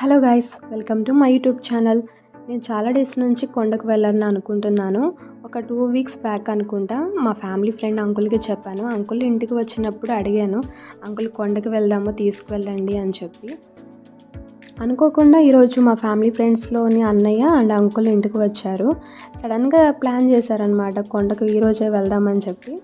Hello guys welcome to my YouTube channel. నేను చాలా days నుంచి కొండకు వెళ్ళాలని అనుకుంటున్నాను. ఒక టూ వీక్స్ బ్యాక్ అనుకుంటా మా ఫ్యామిలీ ఫ్రెండ్ అంకుల్కి చెప్పాను. అంకుల్ ఇంటికి వచ్చినప్పుడు అడిగాను అంకుల్ కొండకు వెళ్దాము? తీసుకువెళ్ళండి అని చెప్పి. అనుకోకుండా ఈరోజు మా ఫ్యామిలీ ఫ్రెండ్స్లోని అన్నయ్య అండ్ అంకుల్ ఇంటికి వచ్చారు. సడన్గా ప్లాన్ చేశారనమాట కొండకు ఈరోజే వెళ్దామని చెప్పి.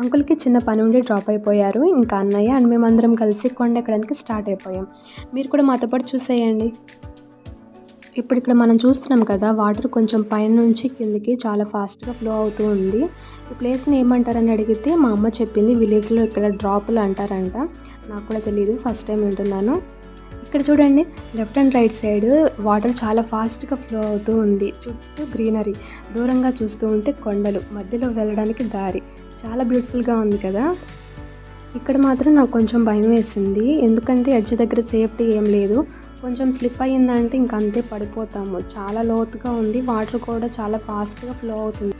అంకుల్కి చిన్న పని ఉండి డ్రాప్ అయిపోయారు. ఇంకా అన్నయ్య అండ్ మేమందరం కలిసి కొండ ఎక్కడానికి స్టార్ట్ అయిపోయాం. మీరు కూడా మాతో పాటు చూసేయండి. ఇప్పుడు ఇక్కడ మనం చూస్తున్నాం కదా వాటర్ కొంచెం పైన నుంచి కిందికి చాలా ఫాస్ట్గా ఫ్లో అవుతూ ఉంది. ఈ ప్లేస్ని ఏమంటారని అడిగితే మా అమ్మ చెప్పింది విలేజ్లో ఇక్కడ డ్రాపులు అంటారంట. నాకు కూడా తెలియదు ఫస్ట్ టైం వింటున్నాను. ఇక్కడ చూడండి left and right side water చాలా ఫాస్ట్గా ఫ్లో అవుతూ ఉంది. చుట్టూ గ్రీనరీ దూరంగా చూస్తూ ఉంటే కొండలు మధ్యలో వెళ్ళడానికి దారి. చాలా బ్యూటిఫుల్గా ఉంది కదా. ఇక్కడ మాత్రం నాకు కొంచెం భయం వేసింది. ఎందుకంటే ఎడ్జ్ దగ్గర సేఫ్టీ ఏం లేదు. కొంచెం స్లిప్ అయ్యిందంటే ఇంక అంతే పడిపోతాము. చాలా లోతుగా ఉంది. వాటర్ కూడా చాలా ఫాస్ట్గా ఫ్లో అవుతుంది.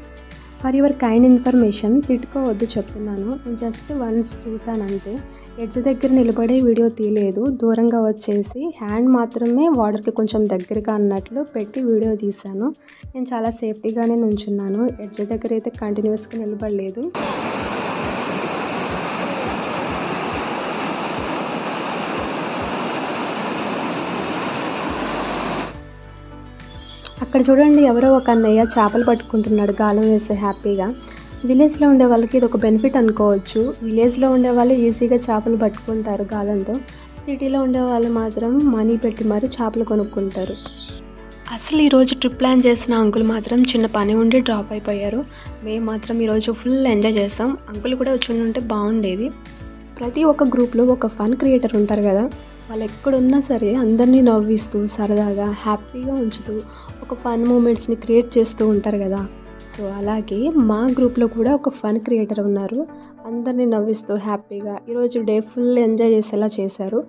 ఫర్ యువర్ కైండ్ ఇన్ఫర్మేషన్ తిట్టుకోవద్దు చెప్తున్నాను. నేను జస్ట్ వన్స్ చూసాను ఎడ్జ్ దగ్గర నిలబడే వీడియో తీయలేదు. దూరంగా వచ్చేసి హ్యాండ్ మాత్రమే వాటర్కి కొంచెం దగ్గరగా అన్నట్లు పెట్టి వీడియో తీశాను. నేను చాలా సేఫ్టీగానే నుంచున్నాను. ఎడ్జ్ దగ్గర అయితే కంటిన్యూస్గా నిలబడలేదు. అక్కడ చూడండి ఎవరో ఒక అన్నయ్య చేపలు పట్టుకుంటున్నాడు గాలం వేస్తే హ్యాపీగా. విలేజ్లో ఉండే వాళ్ళకి ఇది ఒక బెనిఫిట్ అనుకోవచ్చు. విలేజ్లో ఉండే వాళ్ళు ఈజీగా చేపలు పట్టుకుంటారు గాలంతో. సిటీలో ఉండే వాళ్ళు మాత్రం మనీ పెట్టి మరీ చేపలు కొనుక్కుంటారు. అసలు ఈరోజు ట్రిప్ ప్లాన్ చేసిన అంకుల్ మాత్రం చిన్న పని ఉండి డ్రాప్ అయిపోయారు. మేము మాత్రం ఈరోజు ఫుల్ ఎంజాయ్ చేస్తాం. అంకుల్ కూడా వచ్చి ఉంటే బాగుండేది. ప్రతి ఒక్క గ్రూప్లో ఒక ఫన్ క్రియేటర్ ఉంటారు కదా. వాళ్ళు ఎక్కడున్నా సరే అందరినీ నవ్విస్తూ సరదాగా హ్యాపీగా ఉంచుతూ ఒక ఫన్ మూమెంట్స్ని క్రియేట్ చేస్తూ ఉంటారు కదా. సో అలాగే మా గ్రూప్లో కూడా ఒక ఫన్ క్రియేటర్ ఉన్నారు. అందరినీ నవ్విస్తూ హ్యాపీగా ఈరోజు డే ఫుల్ ఎంజాయ్ చేసేలా చేశారు.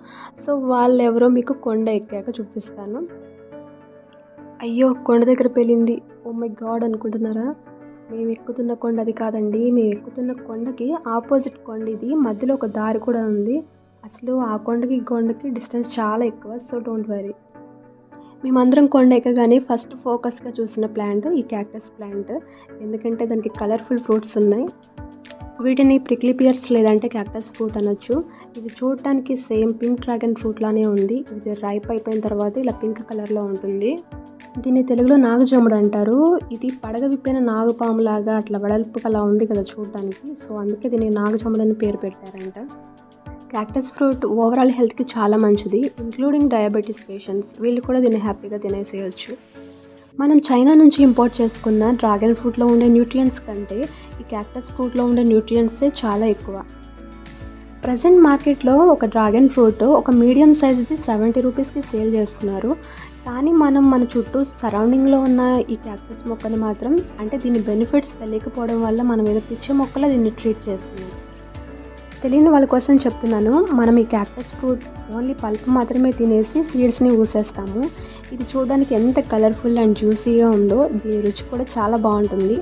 సో వాళ్ళు ఎవరో మీకు కొండ ఎక్కాక చూపిస్తాను. అయ్యో కొండ దగ్గర పెళ్ళింది ఓ మై గాడ్ అనుకుంటున్నారా? మేము ఎక్కుతున్న కొండ అది కాదండి. మేము ఎక్కుతున్న కొండకి ఆపోజిట్ కొండ ఇది. మధ్యలో ఒక దారి కూడా ఉంది. అసలు ఆ కొండకి ఈ కొండకి డిస్టెన్స్ చాలా ఎక్కువ సో డోంట్ వరీ మేమందరం కొండ ఎక్కగానే ఫస్ట్ ఫోకస్గా చూసిన ప్లాంట్ ఈ క్యాక్టస్ ప్లాంట్. ఎందుకంటే దానికి కలర్ఫుల్ ఫ్రూట్స్ ఉన్నాయి. వీటిని ప్రిక్లిపియర్స్ లేదంటే క్యాక్టస్ ఫ్రూట్ అనొచ్చు. ఇది చూడటానికి సేమ్ పింక్ డ్రాగన్ ఫ్రూట్ లానే ఉంది. ఇది రైప్ అయిపోయిన తర్వాత ఇలా పింక్ కలర్లో ఉంటుంది. దీన్ని తెలుగులో నాగజముడు అంటారు. ఇది పడగ విప్పిన నాగపాము లాగా అట్లా వెడల్పు అలా ఉంది కదా చూడటానికి. సో అందుకే దీన్ని నాగజముడు అని పేరు పెట్టారంట. క్యాక్టస్ ఫ్రూట్ ఓవరాల్ హెల్త్కి చాలా మంచిది ఇంక్లూడింగ్ డయాబెటీస్ పేషెంట్స్. వీళ్ళు కూడా దీన్ని హ్యాపీగా తినేసేయచ్చు. మనం చైనా నుంచి ఇంపోర్ట్ చేసుకున్న డ్రాగన్ ఫ్రూట్లో ఉండే న్యూట్రియంట్స్ కంటే ఈ క్యాక్టస్ ఫ్రూట్లో ఉండే న్యూట్రియంట్సే చాలా ఎక్కువ. ప్రజెంట్ మార్కెట్లో ఒక డ్రాగన్ ఫ్రూట్ ఒక మీడియం సైజుది సెవెంటీ రూపీస్కి సేల్ చేస్తున్నారు. కానీ మనం మన చుట్టూ సరౌండింగ్లో ఉన్న ఈ క్యాక్టస్ మొక్కని మాత్రం అంటే దీని బెనిఫిట్స్ తెలియకపోవడం వల్ల మనం ఏదో పిచ్చే మొక్కలా దీన్ని ట్రీట్ చేస్తున్నాం తెలియని వాళ్ళ కోసం చెప్తున్నాను. మనం ఈ క్యాక్టస్ ఫ్రూట్ ఓన్లీ పల్ప్ మాత్రమే తినేసి సీడ్స్ని ఊసేస్తాము. ఇది చూడడానికి ఎంత కలర్ఫుల్ అండ్ జ్యూసీగా ఉందో దీని రుచి కూడా చాలా బాగుంటుంది.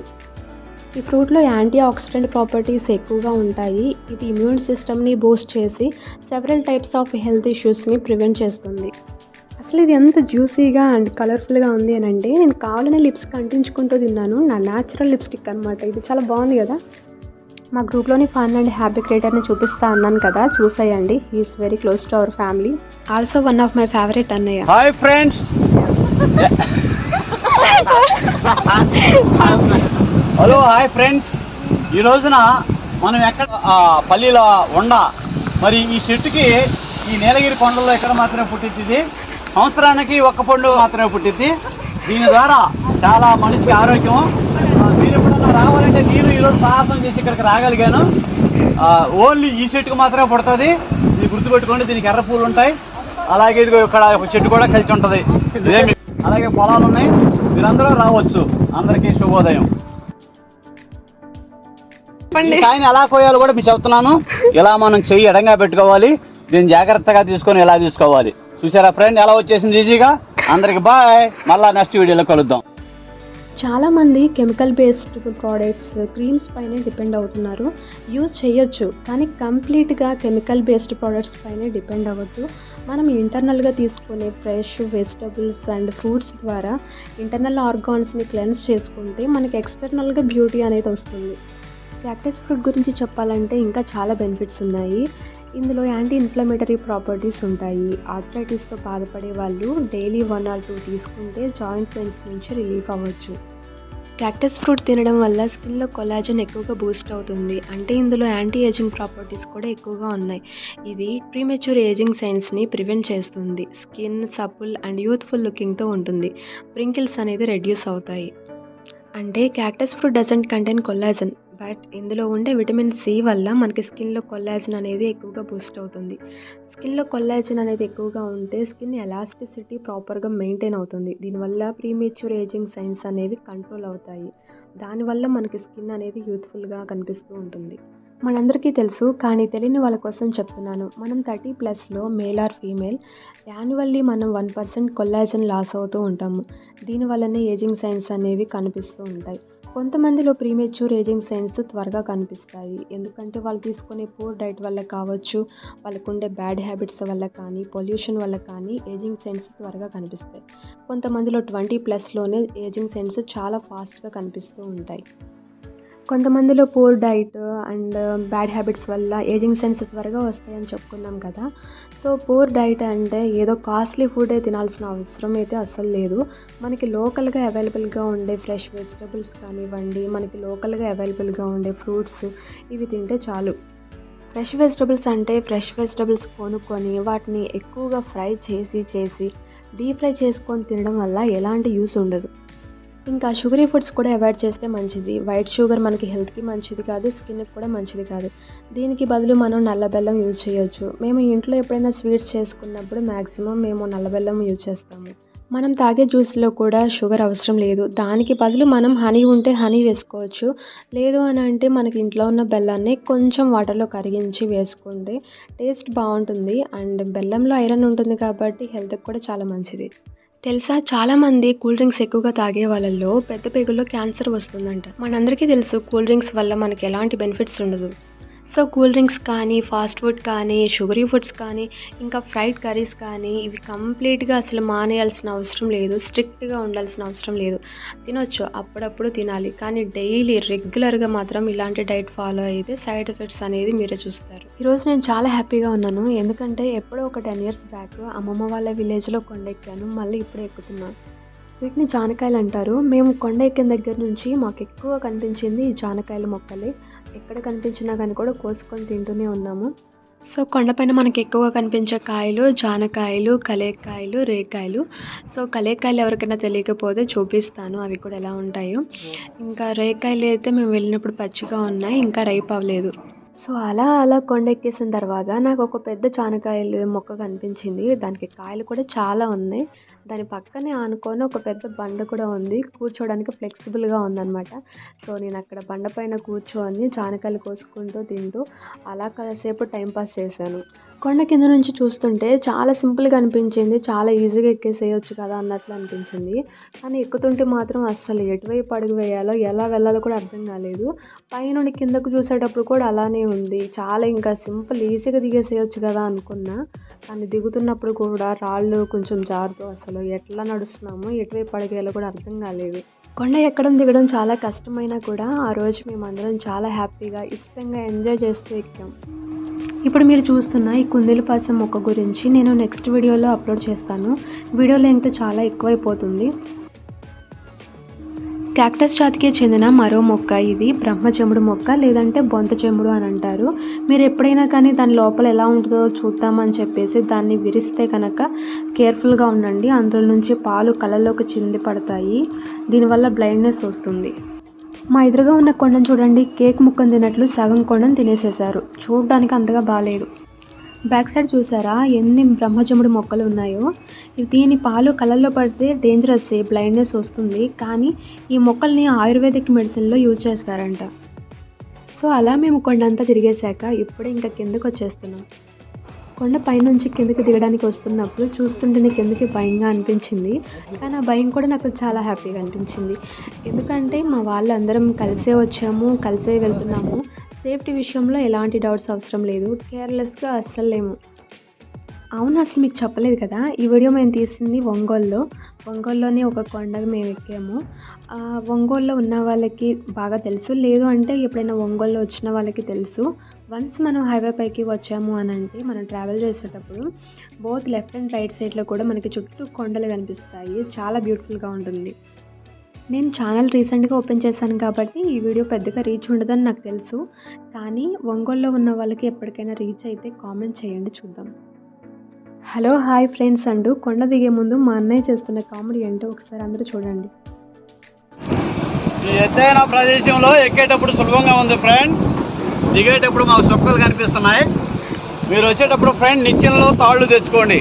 ఈ ఫ్రూట్లో యాంటీ ఆక్సిడెంట్ ప్రాపర్టీస్ ఎక్కువగా ఉంటాయి. ఇది ఇమ్యూన్ సిస్టమ్ని బూస్ట్ చేసి సెవరల్ టైప్స్ ఆఫ్ హెల్త్ ఇష్యూస్ని ప్రివెంట్ చేస్తుంది. అసలు ఇది ఎంత జ్యూసీగా అండ్ కలర్ఫుల్గా ఉంది అని అంటే నేను కావాలనే లిప్స్ కంటించుకుంటూ తిన్నాను. నా న్యాచురల్ లిప్స్టిక్ అనమాట ఇది చాలా బాగుంది కదా. మా గ్రూప్లోని ఫన్ అండ్ హ్యాపీ క్రియేటర్ని చూపిస్తా అన్నాను కదా చూసేయండి. He's very close to our family also one of my favourite అన్నయ్య. Hi friends hello hi friends ఈ రోజున మనం ఎక్కడ ఆ, పల్లీల ఉండ మరి ఈ చెట్టుకి ఈ నీలగిరి కొండల్లో ఎక్కడ మాత్రమే పుట్టించింది సంవత్సరానికి ఒక్క పండు మాత్రమే పుట్టింది. దీని ద్వారా చాలా మనిషికి ఆరోగ్యం. మీరు ఎప్పుడన్నా రావాలంటే నేను ఈరోజు సాహసం చేసి ఇక్కడికి రాగలిగాను. ఓన్లీ ఈ చెట్టుకు మాత్రమే పుడుతుంది. ఇది గుర్తుపెట్టుకోండి దీనికి ఎర్ర పూలు ఉంటాయి. అలాగే ఇదిగో ఇక్కడ ఒక చెట్టు కూడా కలిసి ఉంటుంది. ఇదేమి? అలాగే పొలాలు ఉన్నాయి. మీరందరూ రావచ్చు. అందరికీ శుభోదయం. ఈ కాయని ఎలా కోయాలో కూడా మీకు చెప్తున్నాను. ఇలా మనం చెయ్యి ఎడంగా పెట్టుకోవాలి దీన్ని జాగ్రత్తగా తీసుకొని ఎలా తీసుకోవాలి. చూసారా ఫ్రెండ్ ఎలా వచ్చేసింది ఈజీగా? అందరికి బాయ్. మళ్ళా నెక్స్ట్ వీడియోలో కలుద్దాం. చాలామంది కెమికల్ బేస్డ్ ప్రోడక్ట్స్ క్రీమ్స్ పైనే డిపెండ్ అవుతున్నారు. యూజ్ చేయొచ్చు కానీ కంప్లీట్గా కెమికల్ బేస్డ్ ప్రోడక్ట్స్ పైనే డిపెండ్ అవ్వద్దు. మనం ఇంటర్నల్గా తీసుకునే ఫ్రెష్ వెజిటబుల్స్ అండ్ ఫ్రూట్స్ ద్వారా ఇంటర్నల్ ఆర్గాన్స్ని క్లెన్స్ చేసుకుంటే మనకి ఎక్స్టర్నల్గా బ్యూటీ అనేది వస్తుంది. క్యాక్టస్ ఫ్రూట్ గురించి చెప్పాలంటే ఇంకా చాలా బెనిఫిట్స్ ఉన్నాయి. ఇందులో యాంటీ ఇన్ఫ్లమేటరీ ప్రాపర్టీస్ ఉంటాయి. ఆర్థరైటిస్తో బాధపడే వాళ్ళు డైలీ వన్ ఆర్ టూ తీసుకుంటే జాయింట్ పెయిన్స్ నుంచి రిలీఫ్ అవ్వచ్చు. క్యాక్టస్ ఫ్రూట్ తినడం వల్ల స్కిన్లో కొలాజన్ ఎక్కువగా బూస్ట్ అవుతుంది. అంటే ఇందులో యాంటీ ఏజింగ్ ప్రాపర్టీస్ కూడా ఎక్కువగా ఉన్నాయి. ఇది ప్రీమెచ్యూర్ ఏజింగ్ సైన్స్ని ప్రివెంట్ చేస్తుంది. స్కిన్ సపుల్ అండ్ యూత్ఫుల్ లుకింగ్తో ఉంటుంది. ప్రింకిల్స్ అనేది రెడ్యూస్ అవుతాయి. అంటే cactus fruit doesn't contain collagen but ఇందులో ఉండే విటమిన్ సి వల్ల మనకి స్కిన్లో కొల్లాజన్ అనేది ఎక్కువగా బూస్ట్ అవుతుంది. స్కిన్లో కొల్లాజన్ అనేది ఎక్కువగా ఉంటే స్కిన్ ఎలాస్టిసిటీ ప్రాపర్గా మెయింటైన్ అవుతుంది. దీనివల్ల ప్రీమేచ్యూర్ ఏజింగ్ సైన్స్ అనేవి కంట్రోల్ అవుతాయి. దానివల్ల మనకి స్కిన్ అనేది యూత్ఫుల్గా కనిపిస్తూ ఉంటుంది. మనందరికీ తెలుసు కానీ తెలియని వాళ్ళ కోసం చెప్తున్నాను. మనం థర్టీ ప్లస్లో మేల్ ఆర్ ఫీమేల్. యాన్యువల్లీ మనం వన్ పర్సెంట్ కొల్లాజన్ లాస్ అవుతూ ఉంటాము. దీనివల్లనే ఏజింగ్ సైన్స్ అనేవి కనిపిస్తూ ఉంటాయి. కొంతమందిలో ప్రీమెచ్యూర్ ఏజింగ్ సైన్స్ త్వరగా కనిపిస్తాయి. ఎందుకంటే వాళ్ళు తీసుకునే పూర్ డైట్ వల్ల కావచ్చు వాళ్ళకు ఉండే బ్యాడ్ హ్యాబిట్స్ వల్ల కానీ పొల్యూషన్ వల్ల కానీ ఏజింగ్ సైన్స్ త్వరగా కనిపిస్తాయి. కొంతమందిలో ట్వంటీ ప్లస్లోనే ఏజింగ్ సైన్స్ చాలా ఫాస్ట్గా కనిపిస్తూ ఉంటాయి. కొంతమందిలో poor diet and bad habits వల్ల ఏజింగ్ సెన్స్ త్వరగా వస్తాయని చెప్పుకున్నాం కదా. సో పూర్ డైట్ అంటే ఏదో కాస్ట్లీ ఫుడే తినాల్సిన అవసరం అయితే అస్సలు లేదు. మనకి లోకల్గా అవైలబుల్గా ఉండే ఫ్రెష్ వెజిటబుల్స్ కానివ్వండి మనకి లోకల్గా అవైలబుల్గా ఉండే ఫ్రూట్స్ ఇవి తింటే చాలు. ఫ్రెష్ వెజిటబుల్స్ అంటే ఫ్రెష్ వెజిటబుల్స్ కొనుక్కొని వాటిని ఎక్కువగా ఫ్రై చేసి చేసి డీప్ ఫ్రై చేసుకొని తినడం వల్ల ఎలాంటి యూస్ ఉండదు. ఇంకా షుగరీ ఫుడ్స్ కూడా అవాయిడ్ చేస్తే మంచిది. వైట్ షుగర్ మనకి హెల్త్కి మంచిది కాదు స్కిన్కి కూడా మంచిది కాదు. దీనికి బదులు మనం నల్ల బెల్లం యూజ్ చేయొచ్చు. మేము ఇంట్లో ఎప్పుడైనా స్వీట్స్ చేసుకున్నప్పుడు మ్యాక్సిమం మేము నల్ల బెల్లం యూజ్ చేస్తాము. మనం తాగే జ్యూస్లో కూడా షుగర్ అవసరం లేదు. దానికి బదులు మనం హనీ ఉంటే హనీ వేసుకోవచ్చు. లేదు అని అంటే మనకి ఇంట్లో ఉన్న బెల్లాన్ని కొంచెం వాటర్లో కరిగించి వేసుకుంటే టేస్ట్ బాగుంటుంది. అండ్ బెల్లంలో ఐరన్ ఉంటుంది కాబట్టి హెల్త్కి కూడా చాలా మంచిది. తెలుసా? చాలామంది కూల్ డ్రింక్స్ ఎక్కువగా తాగే వాళ్ళల్లో పెద్ద పేగుల్లో క్యాన్సర్ వస్తుందంట. మనందరికీ తెలుసు కూల్ డ్రింక్స్ వల్ల మనకి ఎలాంటి బెనిఫిట్స్ ఉండదు. సో కూల్ డ్రింక్స్ కానీ ఫాస్ట్ ఫుడ్ కానీ షుగరీ ఫుడ్స్ కానీ ఇంకా ఫ్రైడ్ కర్రీస్ కానీ ఇవి కంప్లీట్గా అసలు మానేయాల్సిన అవసరం లేదు. స్ట్రిక్ట్గా ఉండాల్సిన అవసరం లేదు. తినొచ్చు అప్పుడప్పుడు తినాలి. కానీ డైలీ రెగ్యులర్గా మాత్రం ఇలాంటి డైట్ ఫాలో అయితే సైడ్ ఎఫెక్ట్స్ అనేది మీరే చూస్తారు. ఈరోజు నేను చాలా హ్యాపీగా ఉన్నాను. ఎందుకంటే ఎప్పుడో ఒక టెన్ ఇయర్స్ బ్యాక్ అమ్మమ్మ వాళ్ళ విలేజ్లో కొండ ఎక్కాను. మళ్ళీ ఇప్పుడే ఎక్కుతున్నాను. వీటిని జానకాయలు అంటారు మేము కొండ ఎక్కిన దగ్గర నుంచి మాకు ఎక్కువ కనిపించింది ఈ జానకాయల మొక్కలే. ఎక్కడ కనిపించినా కానీ కూడా కోసుకొని తింటూనే ఉన్నాము. సో కొండపైన మనకి ఎక్కువగా కనిపించే కాయలు జానకాయలు కలేకాయలు రేకాయలు. సో కలేకాయలు ఎవరికైనా తెలియకపోతే చూపిస్తాను అవి కూడా ఎలా ఉంటాయో. ఇంకా రేకాయలు అయితే మేము వెళ్ళినప్పుడు పచ్చిగా ఉన్నాయి ఇంకా రైప్ అవ్వలేదు. సో అలా అలా కొండ ఎక్కేసిన తర్వాత నాకు ఒక పెద్ద జానకాయలు మొక్క కనిపించింది. దానికి కాయలు కూడా చాలా ఉన్నాయి. దాని పక్కనే ఆనుకొని ఒక పెద్ద బండ కూడా ఉంది. కూర్చోవడానికి ఫ్లెక్సిబుల్గా ఉందన్నమాట. సో నేను అక్కడ బండ పైన కూర్చొని జానకాయలు కోసుకుంటూ తింటూ అలా కాసేపు టైంపాస్ చేశాను. కొండ కింద నుంచి చూస్తుంటే చాలా సింపుల్గా అనిపించింది. చాలా ఈజీగా ఎక్కేసేయచ్చు కదా అన్నట్లు అనిపించింది. కానీ ఎక్కుతుంటే మాత్రం అస్సలు ఎటువైపు అడుగు వేయాలో ఎలా వెళ్ళాలో కూడా అర్థం కాలేదు. పైనుండి కిందకు చూసేటప్పుడు కూడా అలానే ఉంది. చాలా ఇంకా సింపుల్ ఈజీగా దిగేసేయచ్చు కదా అనుకున్నా. కానీ దిగుతున్నప్పుడు కూడా రాళ్ళు కొంచెం జారుతూ అసలు ఎట్లా నడుస్తున్నామో ఎటువైపు అడిగేయాలో కూడా అర్థం కాలేదు. కొండ ఎక్కడం దిగడం చాలా కష్టమైనా కూడా ఆ రోజు మేమందరం చాలా హ్యాపీగా ఇష్టంగా ఎంజాయ్ చేస్తూ ఎక్కాం. ఇప్పుడు మీరు చూస్తున్న ఈ కుందేలు పాసం మొక్క గురించి నేను నెక్స్ట్ వీడియోలో అప్లోడ్ చేస్తాను. వీడియో లెంగ్త్ చాలా ఎక్కువైపోతుంది. క్యాక్టస్ జాతికి చెందిన మరో మొక్క ఇది. బ్రహ్మజముడు మొక్క లేదంటే బొంత చెముడు అని అంటారు. మీరు ఎప్పుడైనా కానీ దాని లోపల ఎలా ఉంటుందో చూద్దామని చెప్పేసి దాన్ని విరిస్తే కనుక కేర్ఫుల్గా ఉండండి. అందులో నుంచి పాలు కళ్ళలోకి చింది పడతాయి దీనివల్ల బ్లైండ్నెస్ వస్తుంది. మా ఎదురుగా ఉన్న కొండను చూడండి. కేక్ ముక్కను తిన్నట్లు సగం కొండను తినేసేశారు. చూడడానికి అంతగా బాగాలేదు బ్యాక్ సైడ్ చూసారా? ఎన్ని బ్రహ్మజముడి మొక్కలు ఉన్నాయో. దీని పాలు కళ్ళల్లో పడితే డేంజరస్ బ్లైండ్నెస్ వస్తుంది. కానీ ఈ మొక్కల్ని ఆయుర్వేదిక్ మెడిసిన్లో యూజ్ చేస్తారంట. సో అలా మేము కొండంతా తిరిగేశాక ఇప్పుడే ఇంకా కిందకు వచ్చేస్తున్నాం కొండ పైనుంచి కిందకి దిగడానికి వస్తున్నప్పుడు చూస్తుంటేనే కిందకి భయంగా అనిపించింది. కానీ ఆ భయం కూడా నాకు చాలా హ్యాపీగా అనిపించింది. ఎందుకంటే మా వాళ్ళందరం కలిసే వచ్చాము కలిసే వెళ్తున్నాము. సేఫ్టీ విషయంలో ఎలాంటి డౌట్స్ అవసరం లేదు. కేర్లెస్గా అస్సలు లేము అవును అసలు మీకు చెప్పలేదు కదా? ఈ వీడియో మేము తీసింది ఒంగోల్లో. ఒంగోల్లోనే ఒక కొండ మేము ఎక్కాము. ఒంగోల్లో ఉన్న వాళ్ళకి బాగా తెలుసు. లేదు అంటే ఎప్పుడైనా ఒంగోల్లో వచ్చిన వాళ్ళకి తెలుసు. వన్స్ మనం హైవే పైకి వచ్చాము అని అంటే మనం ట్రావెల్ చేసేటప్పుడు బోత్ లెఫ్ట్ అండ్ రైట్ సైడ్లో కూడా మనకి చుట్టూ కొండలు కనిపిస్తాయి. చాలా బ్యూటిఫుల్గా ఉంటుంది. నేను ఛానల్ రీసెంట్గా ఓపెన్ చేశాను కాబట్టి ఈ వీడియో పెద్దగా రీచ్ ఉండదని నాకు తెలుసు. కానీ ఒంగోలులో ఉన్న వాళ్ళకి ఎప్పటికైనా రీచ్ అయితే కామెంట్ చేయండి చూద్దాం. హలో హాయ్ ఫ్రెండ్స్ అండు. కొండ దిగే ముందు మా అన్నయ్య చేస్తున్న కామెడీ ఏంటో ఒకసారి అందరూ చూడండి. ఎత్తైన ప్రదేశంలో ఎక్కేటప్పుడు సులభంగా ఉంది ఫ్రెండ్ దిగేటప్పుడు మాకు చుక్కలు కనిపిస్తున్నాయి. మీరు వచ్చేటప్పుడు ఫ్రెండ్ నిచ్చెనలో తాళ్ళు తెచ్చుకోండి.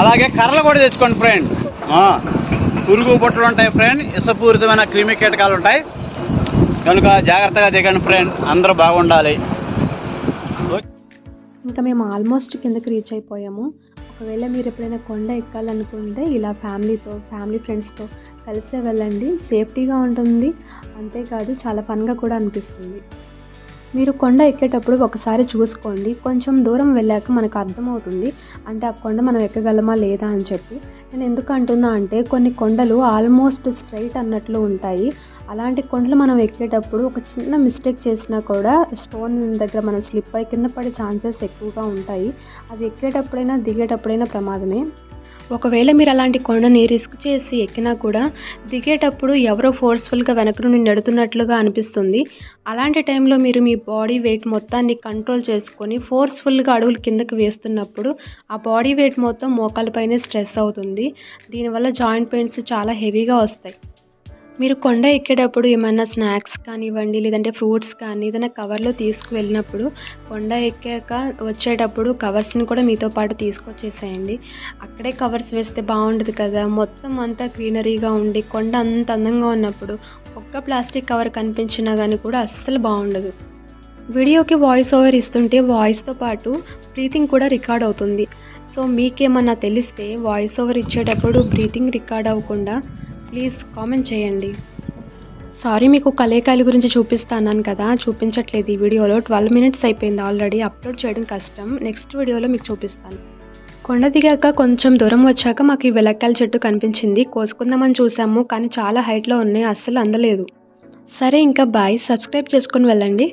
అలాగే కర్రలు కూడా తెచ్చుకోండి ఫ్రెండ్ పురుగు బుట్టలు ఉంటాయి ఫ్రెండ్ ఇసపూరితమైన క్రిమి కీటకాలు ఉంటాయి. కనుక జాగ్రత్తగా దిగండి ఫ్రెండ్ అందరూ బాగుండాలి. ఇంకా మేము ఆల్మోస్ట్ కిందకి రీచ్ అయిపోయాము. ఒకవేళ మీరు ఎప్పుడైనా కొండ ఎక్కాలనుకుంటే ఇలా ఫ్యామిలీతో ఫ్యామిలీ ఫ్రెండ్స్తో కలిసే వెళ్ళండి. సేఫ్టీగా ఉంటుంది. అంతేకాదు చాలా ఫన్గా కూడా అనిపిస్తుంది. మీరు కొండ ఎక్కేటప్పుడు ఒకసారి చూసుకోండి. కొంచెం దూరం వెళ్ళాక మనకు అర్థమవుతుంది. అంటే ఆ కొండ మనం ఎక్కగలమా లేదా అని చెప్పి. నేను ఎందుకు అంటున్నా అంటే కొన్ని కొండలు ఆల్మోస్ట్ స్ట్రైట్ అన్నట్లు ఉంటాయి. అలాంటి కొండలు మనం ఎక్కేటప్పుడు ఒక చిన్న మిస్టేక్ చేసినా కూడా స్టోన్ దగ్గర మనం స్లిప్ అయి కింద పడే ఛాన్సెస్ ఎక్కువగా ఉంటాయి. అది ఎక్కేటప్పుడైనా దిగేటప్పుడైనా ప్రమాదమే. ఒకవేళ మీరు అలాంటి కొండని రిస్క్ చేసి ఎక్కినా కూడా దిగేటప్పుడు ఎవరో ఫోర్స్ఫుల్గా వెనక నుండి నెడుతున్నట్లుగా అనిపిస్తుంది. అలాంటి టైంలో మీరు మీ బాడీ వెయిట్ మొత్తాన్ని కంట్రోల్ చేసుకొని ఫోర్స్ఫుల్గా అడుగులు కిందకి వేస్తున్నప్పుడు ఆ బాడీ వెయిట్ మొత్తం మోకాలపైనే స్ట్రెస్ అవుతుంది. దీనివల్ల జాయింట్ పెయిన్స్ చాలా హెవీగా వస్తాయి. మీరు కొండ ఎక్కేటప్పుడు ఏమైనా స్నాక్స్ కానివ్వండి లేదంటే ఫ్రూట్స్ కానీ ఏదైనా కవర్లో తీసుకువెళ్ళినప్పుడు కొండ ఎక్కాక వచ్చేటప్పుడు కవర్స్ని కూడా మీతో పాటు తీసుకొచ్చేసేయండి. అక్కడే కవర్స్ వేస్తే బాగుండదు కదా. మొత్తం అంతా గ్రీనరీగా ఉండి కొండ అంత అందంగా ఉన్నప్పుడు ఒక్క ప్లాస్టిక్ కవర్ కనిపించినా కానీ కూడా అస్సలు బాగుండదు. వీడియోకి వాయిస్ ఓవర్ ఇస్తుంటే వాయిస్తో పాటు బ్రీతింగ్ కూడా రికార్డ్ అవుతుంది. సో మీకేమన్నా తెలిస్తే వాయిస్ ఓవర్ ఇచ్చేటప్పుడు బ్రీతింగ్ రికార్డ్ అవ్వకుండా ప్లీజ్ కామెంట్ చేయండి. సారీ మీకు కలేకాయల గురించి చూపిస్తాను కదా చూపించట్లేదు ఈ వీడియోలో. ట్వెల్వ్ మినిట్స్ అయిపోయింది ఆల్రెడీ అప్లోడ్ చేయడం కష్టం. నెక్స్ట్ వీడియోలో మీకు చూపిస్తాను. కొండ దిగాక కొంచెం దూరం వచ్చాక మాకు ఈ వెలక్కాయల చెట్టు కనిపించింది. కోసుకుందామని చూసాము కానీ చాలా హైట్లో ఉన్నాయి అస్సలు అందలేదు. సరే ఇంకా బాయ్. సబ్స్క్రైబ్ చేసుకొని వెళ్ళండి.